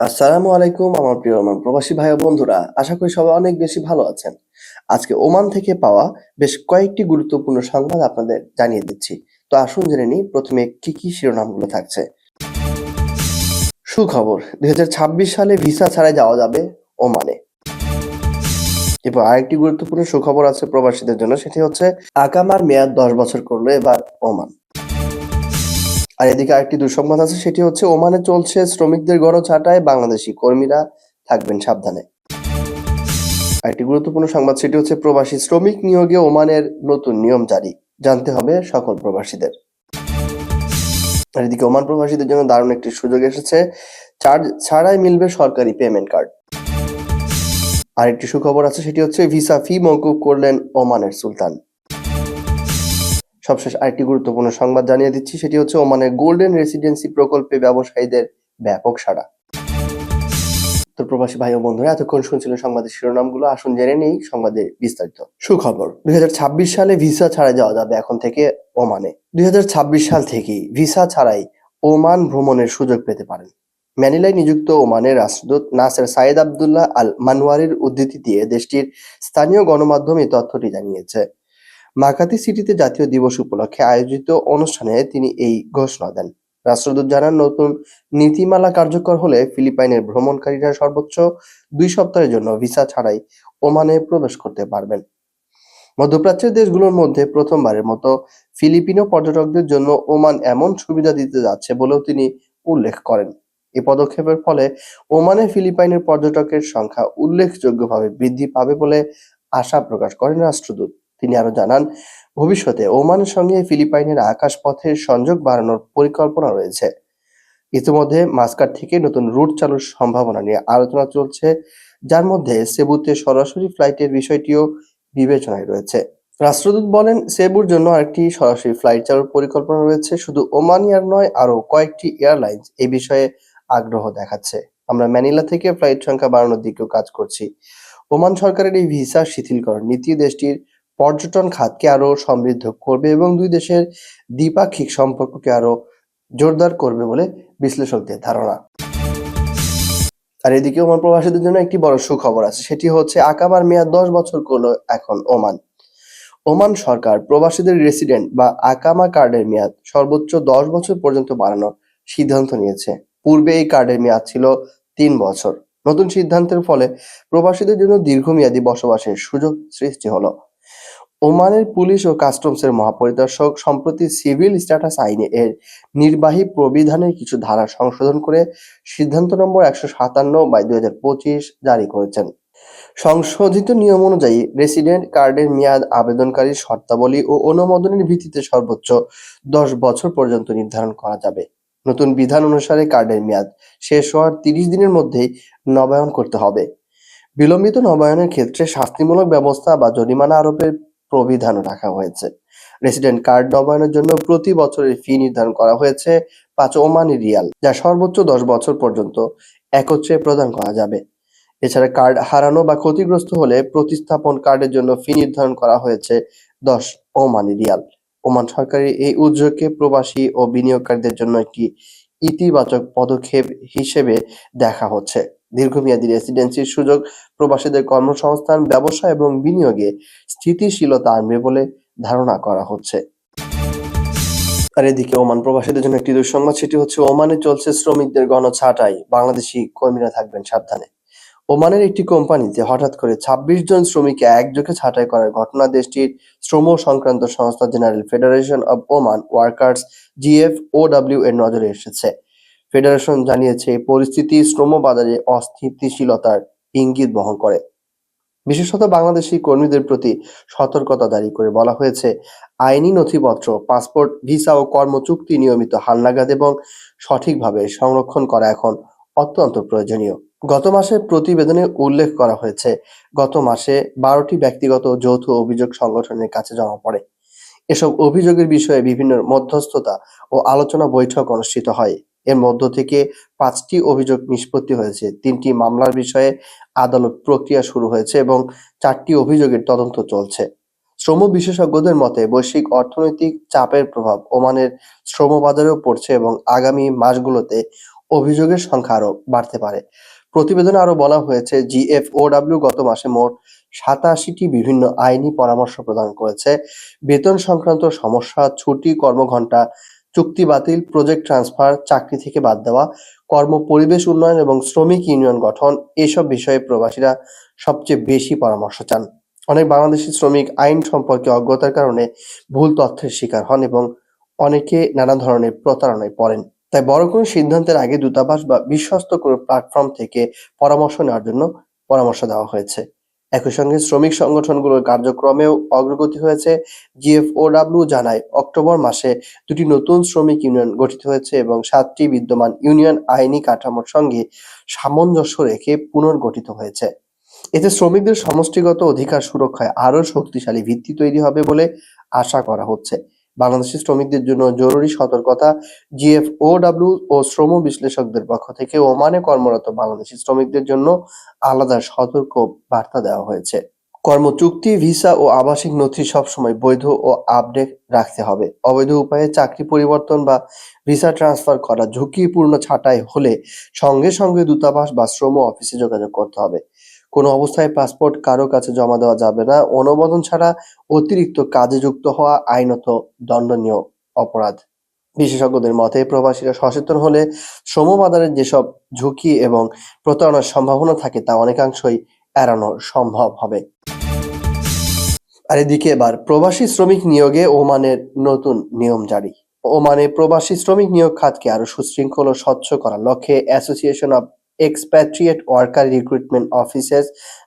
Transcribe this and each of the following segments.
আসসালামু আলাইকুম, আমার প্রিয় ওমান প্রবাসী ভাই বন্ধুরা। আশা করি সবাই অনেক বেশি ভালো আছেন। আজকে ওমান থেকে পাওয়া বেশ কয়েকটি গুরুত্বপূর্ণ সংবাদ আপনাদের জানিয়ে দিচ্ছি। তো আসুন জেনে নিই, প্রথমে কি কি শিরোনামগুলো থাকছে। সুখবর, দুই হাজার ছাব্বিশ সালে ভিসা ছাড়াই যাওয়া যাবে ওমানে। এরপর আরেকটি গুরুত্বপূর্ণ সুখবর আছে প্রবাসীদের জন্য, সেটি হচ্ছে আকামার মেয়াদ দশ বছর করল এবার ওমান। আর এদিকে আরেকটি দুঃসংবাদ আছে, সেটি হচ্ছে, ওমানে চলছে শ্রমিকদের গড় ছাঁটায় বাংলাদেশি কর্মীরা থাকবেন সাবধানে। আরেকটি গুরুত্বপূর্ণ সংবাদ, সেটি হচ্ছে, প্রবাসী শ্রমিক নিয়োগে ওমানের নতুন নিয়ম জারি। জানতে হবে সকল প্রবাসীদের। আর এদিকে ওমান প্রবাসীদের জন্য দারুণ একটি সুযোগ এসেছে চার্জ ছাড়াই মিলবে সরকারি পেমেন্ট কার্ড। আরেকটি সুখবর আছে, সেটি হচ্ছে, ভিসা ফি মওকুফ করলেন ওমানের সুলতান। সবশেষ আরেকটি গুরুত্বপূর্ণ সংবাদ জানিয়ে দিচ্ছি, সেটি হচ্ছে ওমানের গোল্ডেন রেসিডেন্সি প্রকল্পে ব্যবসায়ীদের ব্যাপক সাড়া। তো প্রবাসী ভাই ও বন্ধুরা, এতক্ষণ শুনছিল সংবাদের শিরোনামগুলো। আসুন জেনে নেই সংবাদের বিস্তারিত। সুখবর, দুই সালে ভিসা ছাড়াই যাওয়া যাবে এখন থেকে ওমানে। দুই হাজার ছাব্বিশ সাল থেকেই ভিসা ছাড়াই ওমান ভ্রমণের সুযোগ পেতে পারেন। ম্যানিলায় নিযুক্ত ওমানের রাষ্ট্রদূত নাসের সাইদ আবদুল্লাহ আল মানওয়ারির উদ্ধৃতি দিয়ে দেশটির স্থানীয় গণমাধ্যম তথ্যটি জানিয়েছে। মাকাতি সিটিতে জাতীয় দিবস উপলক্ষে আয়োজিত অনুষ্ঠানে তিনি এই ঘোষণা দেন। রাষ্ট্রদূত জানান, নতুন নীতিমালা কার্যকর হলে ফিলিপাইনের ভ্রমণকারীরা সর্বোচ্চ দুই সপ্তাহের জন্য ভিসা ছাড়াই ওমানে প্রবেশ করতে পারবেন। মধ্যপ্রাচ্যের দেশগুলোর মধ্যে প্রথমবারের মতো ফিলিপিনো পর্যটকদের জন্য ওমান এমন সুবিধা দিতে যাচ্ছে বলেও তিনি উল্লেখ করেন। এই পদক্ষেপের ফলে ওমানে ফিলিপাইনের পর্যটকের সংখ্যা উল্লেখযোগ্যভাবে বৃদ্ধি পাবে বলে আশা প্রকাশ করেন রাষ্ট্রদূত। তিনি আরও জানান, ভবিষ্যতে ওমানের সঙ্গে ফিলিপাইনের আকাশপথের সংযোগ বাড়ানোর পরিকল্পনা রয়েছে। ইতিমধ্যে মাস্কাট থেকে নতুন রুট চালুর সম্ভাবনা নিয়ে আলোচনা চলছে, যার মধ্যে সেবুতে সরাসরি ফ্লাইটের বিষয়টিও বিবেচনায় রয়েছে। রাষ্ট্রদূত বলেন, সেবুর জন্য আরেকটি সরাসরি ফ্লাইট চালুর পরিকল্পনা রয়েছে, শুধু ওমান এয়ার নয়, আরও কয়েকটি এয়ারলাইন্স এই বিষয়ে আগ্রহ দেখাচ্ছে। আমরা ম্যানিলা থেকে ফ্লাইট সংখ্যা বাড়ানোর দিকেও কাজ করছি। ওমান সরকারের এই ভিসা শিথিলকরণ নীতি দেশটির পর্যটন খাতকে আরও সমৃদ্ধ করবে এবং দুই দেশের দ্বিপাক্ষিক সম্পর্ককে আরও জোরদার করবে বলে বিশ্লেষকদের ধারণা। আর এদিকে ওমান প্রবাসীদের জন্য একটি বড় সুখবর আছে, সেটি হচ্ছে আকামার মেয়াদ দশ বছর করল এখন ওমান। ওমান সরকার প্রবাসীদের রেসিডেন্ট বা আকামা কার্ডের মেয়াদ সর্বোচ্চ দশ বছর পর্যন্ত বাড়ানোর সিদ্ধান্ত নিয়েছে। পূর্বে এই কার্ডের মেয়াদ ছিল তিন বছর। নতুন সিদ্ধান্তের ফলে প্রবাসীদের জন্য দীর্ঘমেয়াদী বসবাসের সুযোগ সৃষ্টি হলো। ওমানের পুলিশ ও কাস্টমসের মহাপরিদর্শক সম্প্রতি সিভিল স্ট্যাটাস আইনে এর নির্বাহী প্রবিধানের কিছু ধারা সংশোধন করে সিদ্ধান্ত নম্বর একশো সাতান্ন বাই দুই হাজার পঁচিশ জারি করেছেন। সংশোধিত নিয়ম অনুযায়ী রেসিডেন্ট কার্ডের মেয়াদ, আবেদনকারীর শর্তাবলী ও অনুমোদনের ভিত্তিতে সর্বোচ্চ দশ বছর পর্যন্ত নির্ধারণ করা যাবে। নতুন বিধান অনুসারে কার্ডের মেয়াদ শেষ হওয়ার তিরিশ দিনের মধ্যেই নবায়ন করতে হবে। বিলম্বিত নবায়নের ক্ষেত্রে শাস্তিমূলক ব্যবস্থা বা জরিমানা আরোপের প্রবিধানও রাখা হয়েছে। রেসিডেন্ট কার্ড নবায়নের জন্য প্রতি বছরের ফি নির্ধারণ করা হয়েছে পাঁচ ওমানি রিয়াল, যা সর্বোচ্চ দশ বছর পর্যন্ত একত্রে প্রদান করা যাবে। এছাড়া কার্ড হারানো বা ক্ষতিগ্রস্ত হলে প্রতিস্থাপন কার্ডের জন্য ফি নির্ধারণ করা হয়েছে দশ ওমানি রিয়াল। ওমান সরকারের এই উদ্যোগকে প্রবাসী ও বিনিয়োগকারীদের জন্য একটি ইতিবাচক পদক্ষেপ হিসেবে দেখা হচ্ছে। দীর্ঘমেয়াদী রেসিডেন্সির সুযোগ, প্রবাসীদের কর্মসংস্থান, ব্যবসা এবং বিনিয়োগে স্থিতিশীলতা আনবে বলে ধারণা করা হচ্ছে। আর এদিকে ওমান প্রবাসীদের জন্য একটি দুঃসংবাদ, সেটি হচ্ছে, ওমানে চলছে শ্রমিকদের গণ ছাঁটাই বাংলাদেশি কর্মীরা থাকবেন সাবধানে। ওমানের একটি কোম্পানিতে হঠাৎ করে ২৬ জন শ্রমিককে একযোগে ছাঁটাই করার ঘটনা দেশটির শ্রম সংক্রান্ত সংস্থা General Federation of Oman Workers GF OW এর নজরে এসেছে। ফেডারেশন জানিয়েছে, পরিস্থিতি শ্রম বাজারে অস্থিতিশীলতার ইঙ্গিত বহন করে। বিশেষত বাংলাদেশি কর্মীদের প্রতি সতর্কতা জারি করে বলা হয়েছে, আইনি নথিপত্র, পাসপোর্ট, ভিসা ও কর্মচুক্তি নিয়মিত হালনাগাদ এবং সঠিকভাবে সংরক্ষণ করা এখন অত্যন্ত প্রয়োজনীয়। গত মাসের প্রতিবেদনে উল্লেখ করা হয়েছে, গত মাসে বারোটি ব্যক্তিগত যৌথ অভিযোগ সংগঠনের কাছে জমা পড়ে। এসব অভিযোগের বিষয়ে বিভিন্ন মধ্যস্থতা ও আলোচনা বৈঠক অনুষ্ঠিত হয়। এর মধ্য থেকে পাঁচটি অভিযোগ নিষ্পত্তি হয়েছে। তিনটি মামলার বিষয়ে আদালত প্রক্রিয়া শুরু হয়েছে এবং চারটি অভিযোগের তদন্ত চলছে। শ্রম বিশেষজ্ঞদের মতে, বৈশ্বিক অর্থনৈতিক চাপের প্রভাব ওমানের শ্রম বাজারেও পড়ছে এবং আগামী মাসগুলোতে অভিযোগের সংখ্যা আরও বাড়তে পারে। প্রতিবেদনে আরও বলা হয়েছে, জিএফওডব্লিউ গত মাসে মোট সাতাশিটি বিভিন্ন আইনি পরামর্শ প্রদান করেছে। বেতন সংক্রান্ত সমস্যা, ছুটি, কর্মঘণ্টা চুক্তি বাতিল প্রজেক্ট ট্রান্সফার চাকরি থেকে বাদ দেওয়া, কর্ম পরিবেশ উন্নয়ন এবং শ্রমিক ইউনিয়ন গঠন, এসব বিষয়ে প্রবাসীরা সবচেয়ে বেশি পরামর্শ চান। অনেক বাংলাদেশি শ্রমিক আইন সম্পর্কে অজ্ঞতার কারণে ভুল তথ্যের শিকার হন এবং অনেকে নানা ধরনের প্রতারণায় পড়েন। তাই বড় কোনো সিদ্ধান্তের আগে দূতাবাস বা বিশ্বস্ত কোনো প্ল্যাটফর্ম থেকে পরামর্শ নেওয়ার জন্য পরামর্শ দেওয়া হয়েছে। একই সঙ্গে শ্রমিক সংগঠনগুলোর কার্যক্রমেও অগ্রগতি হয়েছে। জিএফওডাব্লিউ জানায়, অক্টোবর মাসে দুটি নতুন শ্রমিক ইউনিয়ন গঠিত হয়েছে এবং সাতটি বিদ্যমান ইউনিয়ন আইনি কাঠামোর সঙ্গে সামঞ্জস্য রেখে পুনর্গঠিত হয়েছে। এতে শ্রমিকদের সমষ্টিগত অধিকার সুরক্ষায় আরও শক্তিশালী ভিত্তি তৈরি হবে বলে আশা করা হচ্ছে। বাংলাদেশি শ্রমিকদের জন্য জরুরি সতর্কতা জিএফওডব্লিউ ও শ্রম বিশ্লেষকদের পক্ষ থেকে ওমানে কর্মরত বাংলাদেশি শ্রমিকদের জন্য আলাদা সতর্ক বার্তা দেওয়া হয়েছে। কর্মচুক্তি, ভিসা ও আবাসিক নথি সবসময় বৈধ ও আপডেট রাখতে হবে। অবৈধ উপায়ে চাকরি পরিবর্তন বা ভিসা ট্রান্সফার করা ঝুঁকিপূর্ণ ছাঁটাই হলে সঙ্গে সঙ্গে দূতাবাস বা শ্রম অফিসে যোগাযোগ করতে হবে। কোনো অবস্থায় পাসপোর্ট কারও কাছে জমা দেওয়া যাবে না। অনুমোদন ছাড়া অতিরিক্ত কাজে যুক্ত হওয়া আইনত দণ্ডনীয় অপরাধ। বিশেষজ্ঞদের মতে, প্রবাসীরা সচেতন হলে শ্রম বাজারের যেসব ঝুঁকি এবং প্রতারণার সম্ভাবনা থাকে তা অনেকাংশই এড়ানো সম্ভব হবে। আর এদিকে এবার, প্রবাসী শ্রমিক নিয়োগে ওমানের নতুন নিয়ম জারি। ওমানে প্রবাসী শ্রমিক নিয়োগ খাতকে আরও সুশৃঙ্খল ও স্বচ্ছ করার লক্ষ্যে Association of Expatriate Worker Recruitment Offices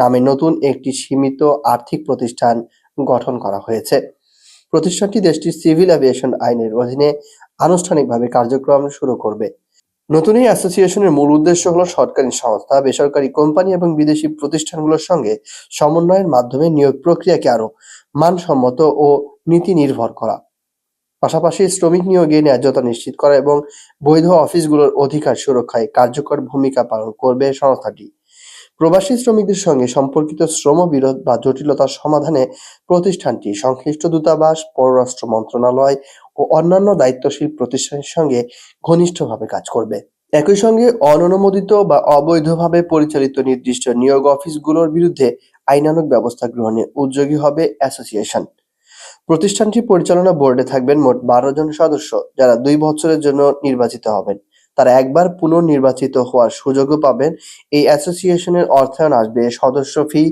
নামে নতুন একটি সীমিত আর্থিক প্রতিষ্ঠান গঠন করা হয়েছে। প্রতিষ্ঠানটি দেশটির সিভিল অ্যাভিয়েশন আইনের অধীনে আনুষ্ঠানিকভাবে কার্যক্রম শুরু করবে। নতুন এই অ্যাসোসিয়েশনের মূল উদ্দেশ্য হলো সরকারি সংস্থা, বেসরকারি কোম্পানি এবং বিদেশি প্রতিষ্ঠানগুলোর সঙ্গে সমন্বয়ের মাধ্যমে নিয়োগ প্রক্রিয়াকে আরও মানসম্মত ও নীতি নির্ভর করা। পাশাপাশি শ্রমিক নিয়োগে ন্যায্যতা নিশ্চিত করা এবং বৈধ অফিসগুলোর অধিকার সুরক্ষায় কার্যকর ভূমিকা পালন করবে সংস্থাটি। প্রবাসী শ্রমিকদের সঙ্গে সম্পর্কিত শ্রম বিরোধ বা জটিলতার সমাধানে প্রতিষ্ঠানটি সংশ্লিষ্ট দূতাবাস, পররাষ্ট্র মন্ত্রণালয় ও অন্যান্য দায়িত্বশীল প্রতিষ্ঠানের সঙ্গে ঘনিষ্ঠভাবে কাজ করবে। একই সঙ্গে অননুমোদিত বা অবৈধভাবে পরিচালিত নির্দিষ্ট নিয়োগ অফিসগুলোর বিরুদ্ধে আইনানুগ ব্যবস্থা গ্রহণে উদ্যোগী হবে অ্যাসোসিয়েশন। প্রতিষ্ঠানটি পরিচালনা বোর্ডে থাকবেন মোট বারো জন সদস্য, যারা দুই বছরের জন্য নির্বাচিত হবেন। তারা একবার পুনর্নির্বাচিত হওয়ার সুযোগও পাবেন। এই অ্যাসোসিয়েশনের অর্থায়ন আসবে সদস্য ফি,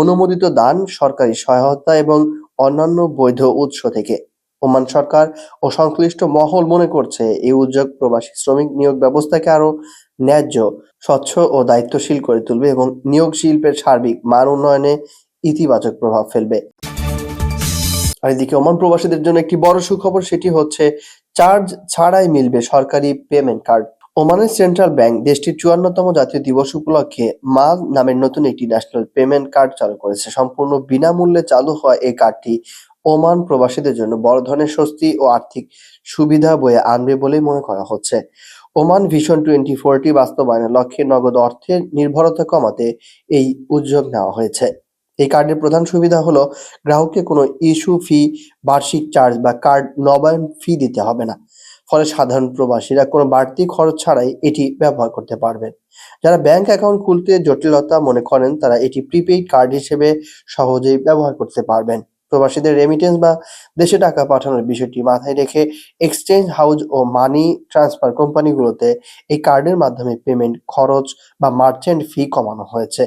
অনুমোদিত দান, সরকারি সহায়তা এবং অন্যান্য বৈধ উৎস থেকে। ওমান সরকার ও সংশ্লিষ্ট মহল মনে করছে এই উদ্যোগ প্রবাসী শ্রমিক নিয়োগ ব্যবস্থাকে আরও ন্যায্য, স্বচ্ছ ও দায়িত্বশীল করে তুলবে এবং নিয়োগ শিল্পের সার্বিক মান উন্নয়নে ইতিবাচক প্রভাব ফেলবে। আর এদিকে ওমান প্রবাসীদের জন্য একটি বড় সুখবর, সেটি হচ্ছে চার্জ ছাড়াই মিলবে সরকারি পেমেন্ট কার্ড। ওমানের সেন্ট্রাল ব্যাংক দেশটির চুয়ান্নতম জাতীয় দিবস উপলক্ষে মাল নামের নতুন একটি ন্যাশনাল পেমেন্ট কার্ড চালু করেছে। সম্পূর্ণ বিনামূল্যে চালু হওয়া এই কার্ডটি ওমান প্রবাসীদের জন্য। বড় ধরনের স্বস্তি ও আর্থিক সুবিধা বয়ে আনবে বলেই মনে করা হচ্ছে। ওমান ভিশন টোয়েন্টি ফোরটি বাস্তবায়নের লক্ষ্যে নগদ অর্থের নির্ভরতা কমাতে এই উদ্যোগ নেওয়া হয়েছে। এই কার্ডের প্রধান সুবিধা হলো গ্রাহককে কোনো ইস্যু, ফি, বার্ষিক চার্জ বা কার্ড নবায়ন ফি দিতে হবে না। ফলে সাধারণ প্রবাসীরা কোনো বাড়তি খরচ ছাড়াই এটি ব্যবহার করতে পারবেন যারা ব্যাংক অ্যাকাউন্ট খুলতে জটিলতা মনে করেন, তারা এটি প্রিপেইড কার্ড হিসেবে সহজেই ব্যবহার করতে পারবেন। প্রবাসীদের রেমিটেন্স বা দেশে টাকা পাঠানোর বিষয়টি মাথায় রেখে এক্সচেঞ্জ হাউস ও মানি ট্রান্সফার কোম্পানিগুলোতে এই কার্ডের মাধ্যমে পেমেন্ট খরচ বা মার্চেন্ট ফি কমানো হয়েছে।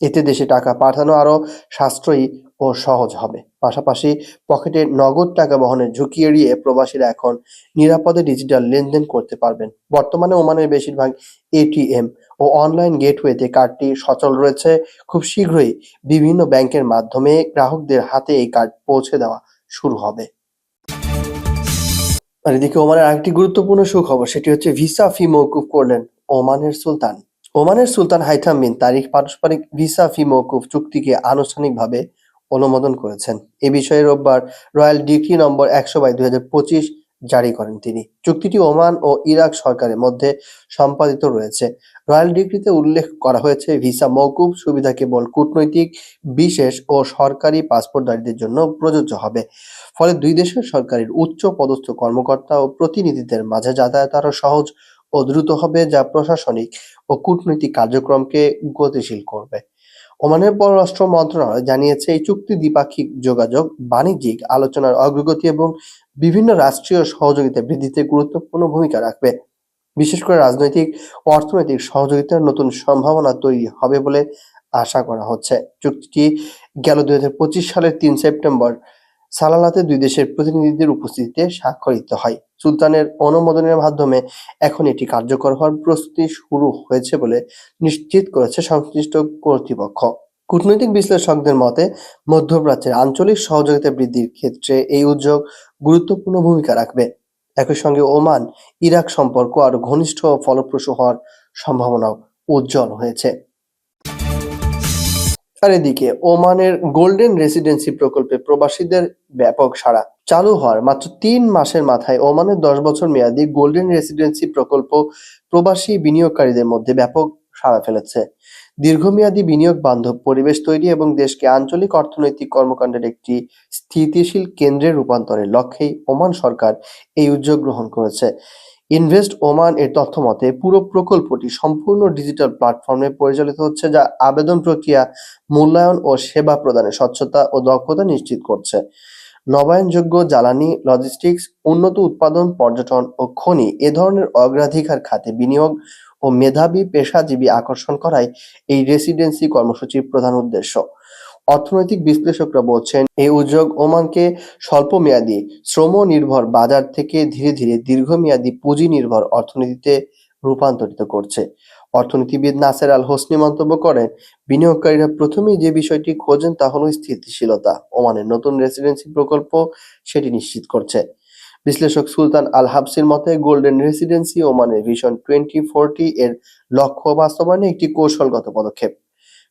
এতে দেশে টাকা পাঠানো আরও সাশ্রয়ী ও সহজ হবে। পাশাপাশি পকেটে নগদ টাকা বহনের ঝুঁকি এড়িয়ে প্রবাসীরা এখন নিরাপদে ডিজিটাল লেনদেন করতে পারবেন। বর্তমানে ওমানের বেশিরভাগ এটিএম ও অনলাইন গেটওয়েতে কার্ডটি সচল রয়েছে। খুব শীঘ্রই বিভিন্ন ব্যাংকের মাধ্যমে গ্রাহকদের হাতে এই কার্ড পৌঁছে দেওয়া শুরু হবে। আর এদিকে ওমানের আরেকটি গুরুত্বপূর্ণ সুখবর, সেটি হচ্ছে ভিসা ফি মৌকুফ করলেন ওমানের সুলতান। ওমানের সুলতান হাইথাম বিন তারিখ পারস্পরিক ভিসা ফি মৌকুফ চুক্তিকে আনুষ্ঠানিকভাবে অনুমোদন করেছেন। এ বিষয়ে রোববার রয়্যাল ডিক্রি নম্বর একশো বাই দুই জারি করেন তিনি। চুক্তিটি ওমান ও ইরাক সরকারের মধ্যে সম্পাদিত রয়েছে। রয়্যাল ডিক্রিতে উল্লেখ করা হয়েছে, ভিসা মৌকুফ সুবিধা কেবল কূটনৈতিক, বিশেষ ও সরকারি পাসপোর্টধারীদের জন্য প্রযোজ্য হবে। ফলে দুই দেশের সরকারের উচ্চ পদস্থ কর্মকর্তা ও প্রতিনিধিদের মাঝে যাতায়াত আরও সহজ ও দ্রুত হবে যা প্রশাসনিক ও কূটনৈতিক কার্যক্রমকে গতিশীল করবে। ওমানের পররাষ্ট্র মন্ত্রণালয় জানিয়েছে, এই চুক্তি দ্বিপাক্ষিক যোগাযোগ, বাণিজ্যিক আলোচনার অগ্রগতি এবং বিভিন্ন রাষ্ট্রীয় সহযোগিতা বৃদ্ধিতে গুরুত্বপূর্ণ ভূমিকা রাখবে। বিশেষ করে রাজনৈতিক ও অর্থনৈতিক সহযোগিতার নতুন সম্ভাবনা তৈরি হবে বলে আশা করা হচ্ছে। চুক্তিটি গেল দুই হাজার পঁচিশ সালের তিন সেপ্টেম্বর সালালাতে দুই দেশের প্রতিনিধিদের উপস্থিতিতে স্বাক্ষরিত হয়। সুলতানের অনুমোদনের মাধ্যমে এখন এটি কার্যকর হওয়ার প্রস্তুতি শুরু হয়েছে বলে নিশ্চিত করেছে সংশ্লিষ্ট কর্তৃপক্ষ। কূটনৈতিক বিশ্লেষকদের মতে, মধ্যপ্রাচ্যের আঞ্চলিক সহযোগিতা বৃদ্ধির ক্ষেত্রে এই উদ্যোগ গুরুত্বপূর্ণ ভূমিকা রাখবে। একই সঙ্গে ওমান, ইরাক সম্পর্ক আরও ঘনিষ্ঠ ও ফলপ্রসূ হওয়ার সম্ভাবনাও উজ্জ্বল হয়েছে। আর এদিকে ওমানের গোল্ডেন রেসিডেন্সি প্রকল্পে প্রবাসীদের ব্যাপক সাড়া। চালু হওয়ার মাত্র তিন মাসের মাথায় ওমানের দশ বছর মেয়াদী গোল্ডেন রেসিডেন্সি প্রকল্প প্রবাসী বিনিয়োগকারীদের মধ্যে ব্যাপক সাড়া ফেলেছে। দীর্ঘমেয়াদী বিনিয়োগ বান্ধব পরিবেশ তৈরি এবং দেশকে আঞ্চলিক অর্থনৈতিক কর্মকাণ্ডের একটি স্থিতিশীল কেন্দ্রে রূপান্তরের লক্ষ্যেই ওমান সরকার এই উদ্যোগ গ্রহণ করেছে। ইনভেস্ট ওমান এর তথ্য মতে, পুরো প্রকল্পটি সম্পূর্ণ ডিজিটাল প্ল্যাটফর্মে পরিচালিত হচ্ছে যা আবেদন প্রক্রিয়া, মূল্যায়ন ও সেবা প্রদানে স্বচ্ছতা ও দক্ষতা নিশ্চিত করছে। নবায়নযোগ্য জ্বালানি লজিস্টিক্স উন্নত উৎপাদন, পর্যটন ও খনি এ ধরনের অগ্রাধিকার খাতে বিনিয়োগ ও মেধাবী পেশাজীবী আকর্ষণ করাই এই রেসিডেন্সি কর্মসূচির প্রধান উদ্দেশ্য। অর্থনৈতিক বিশ্লেষকরা বলছেন, এই উদ্যোগ ওমানকে স্বল্প স্বল্পমেয়াদী শ্রম নির্ভর বাজার থেকে ধীরে ধীরে দীর্ঘমেয়াদী পুঁজি নির্ভর অর্থনীতিতে রূপান্তরিত করছে। অর্থনীতিবিদ নাসের আল হোসনি মন্তব্য করেন, বিনিয়োগকারীরা প্রথমেই যে বিষয়টি খোঁজেন তা হলো স্থিতিশীলতা। ওমানের নতুন রেসিডেন্সি প্রকল্প সেটি নিশ্চিত করছে। বিশ্লেষক সুলতান আল হাবসির মতে, গোল্ডেন রেসিডেন্সি ওমানের ভিশন টোয়েন্টি ফোরটি এর লক্ষ্য বাস্তবায়নে একটি কৌশলগত পদক্ষেপ।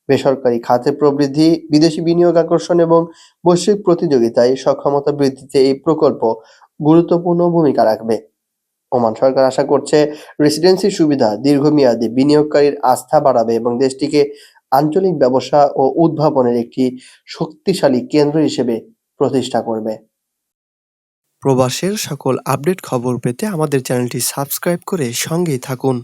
বেসরকারি খাতে প্রবৃদ্ধি, বিদেশি বিনিয়োগ আকর্ষণ এবং বৈশ্বিক প্রতিযোগিতায় সক্ষমতা বৃদ্ধিতে এই প্রকল্প গুরুত্বপূর্ণ ভূমিকা রাখবে। ওমান সরকার আশা করছে রেসিডেন্সি সুবিধা দীর্ঘমেয়াদী বিনিয়োগকারীর আস্থা বাড়াবে এবং দেশটিকে আঞ্চলিক ব্যবসা ও উদ্ভাবনের একটি শক্তিশালী কেন্দ্র হিসেবে প্রতিষ্ঠা করবে। প্রবাসের সকল আপডেট খবর পেতে আমাদের চ্যানেলটি সাবস্ক্রাইব করে সঙ্গেই থাকুন।